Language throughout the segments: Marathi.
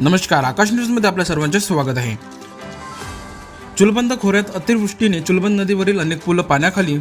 नमस्कार आकाश न्यूजमध्ये आपल्या सर्वांचे स्वागत आहे. चुलबंद खोऱ्यात अतिवृष्टीने चुलबंद नदीवरील अनेक पुलं पाण्याखाली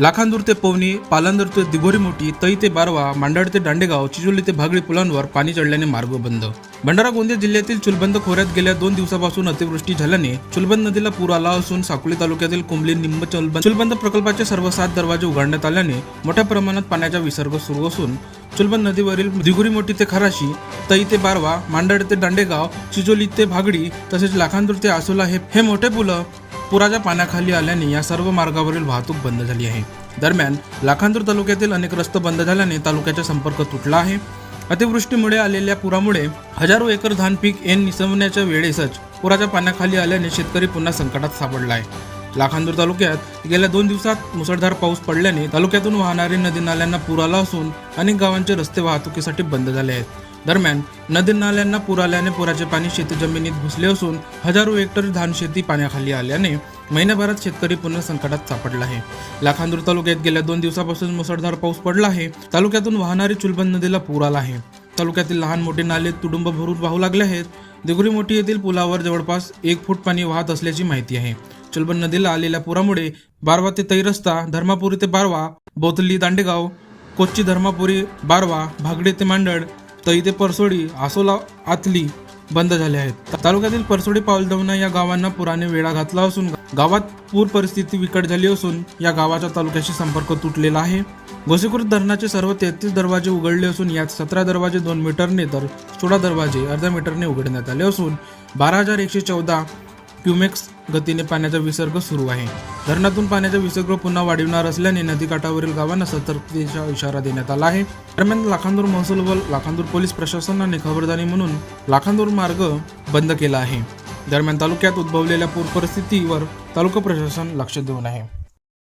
लाखांदूर ते पवनी पालांदूर ते दिघोरी मोठी तई ते बारवा मांडाड ते दांडेगाव चिचोली ते भागळी पुलांवर पाणी चढल्याने मार्ग बंद. भंडारा गोंदिया जिल्ह्यातील चुलबंद खोऱ्यात गेल्या दोन दिवसापासून अतिवृष्टी झाल्याने चुलबंद नदीला पूर आला असून साकोली तालुक्यातील कुंबली निंब चुलबंद चुलबंद प्रकल्पाचे सर्व सात दरवाजे उघडण्यात आल्याने मोठ्या प्रमाणात पाण्याचा विसर्ग सुरू असून चुलबंद नदीवरील दिघुरी मोठी ते खराशी तई ते बारवा मांडड ते दांडेगाव चिचोली ते भागडी तसेच लाखांदूर ते आसोला हे मोठे पुलं पुराच्या पाण्याखाली आल्याने या सर्व मार्गावरील वाहतूक बंद झाली आहे. दरम्यान लाखांदूर तालुक्यातील अनेक रस्ते बंद झाल्याने तालुक्याचा संपर्क तुटला आहे. अतिवृष्टीमुळे आलेल्या पुरामुळे हजारो एकर धान पीक एन निसवण्याच्या वेळेसच पुराच्या पाण्याखाली आल्याने शेतकरी पुन्हा संकटात सापडला आहे. लाखांदूर तालुक्यात गेल्या दोन दिवसात मुसळधार पाऊस पडल्याने तालुक्यातून वाहणारे नदी नाल्यांना पूर आला असून अनेक गावांचे रस्ते वाहतुकीसाठी बंद झाले आहेत. दरम्यान नदी नाल्यांना पूर आल्याने पुराचे पाणी शेती जमिनीत घुसले असून हजारो हेक्टर धान शेती पाण्याखाली आल्याने महिन्याभरात शेतकरी पुन्हा संकटात सापडला आहे. लाखांदूर तालुक्यात गेल्या दोन दिवसापासून मुसळधार पाऊस पडला आहे. तालुक्यातून वाहणारी चुलबंद नदीला पूर आला आहे. तालुक्यातील लहान मोठे नाले तुडुंब भरून वाहू लागले आहेत. दिगुरी मोठी येथील पुलावर जवळपास एक फूट पाणी वाहत असल्याची माहिती आहे. चुलबन नदीला आलेल्या पुरामुळे बारवा ते तई रस्ता धर्मापुरी ते बारवा बोतली दांडेगाव कोच्ची धर्मापुरी बारवा भागडे ते मांडळ तई ते परसोडी आसोला आतली बंद झाले आहेत. तालुक्यातील परसोडी पावलदवना या गावांना पुराने वेढा घातला असून गावात पूर परिस्थिती विकट झाली असून या गावाच्या तालुक्याशी संपर्क तुटलेला आहे. गोसेखुर्द धरणाचे सर्व तेहतीस दरवाजे उघडले असून यात सतरा दरवाजे दोन मीटरने तर सोळा दरवाजे अर्ध्या मीटरने उघडण्यात आले असून बारा हजार एकशे चौदा क्युमेक्स गतीने पाण्याचा विसर्ग सुरू आहे. धरणातून पाण्याचा विसर्ग पुन्हा वाढविणार असल्याने नदीकाठावरील गावांना सतर्कतेचा इशारा देण्यात आला आहे. दरम्यान लाखांदूर महसूल व लाखांदूर पोलीस प्रशासनाने खबरदारी म्हणून लाखांदूर मार्ग बंद केला आहे. दरम्यान तालुक्यात उद्भवलेल्या पूर परिस्थितीवर तालुका प्रशासन लक्ष देऊन आहे.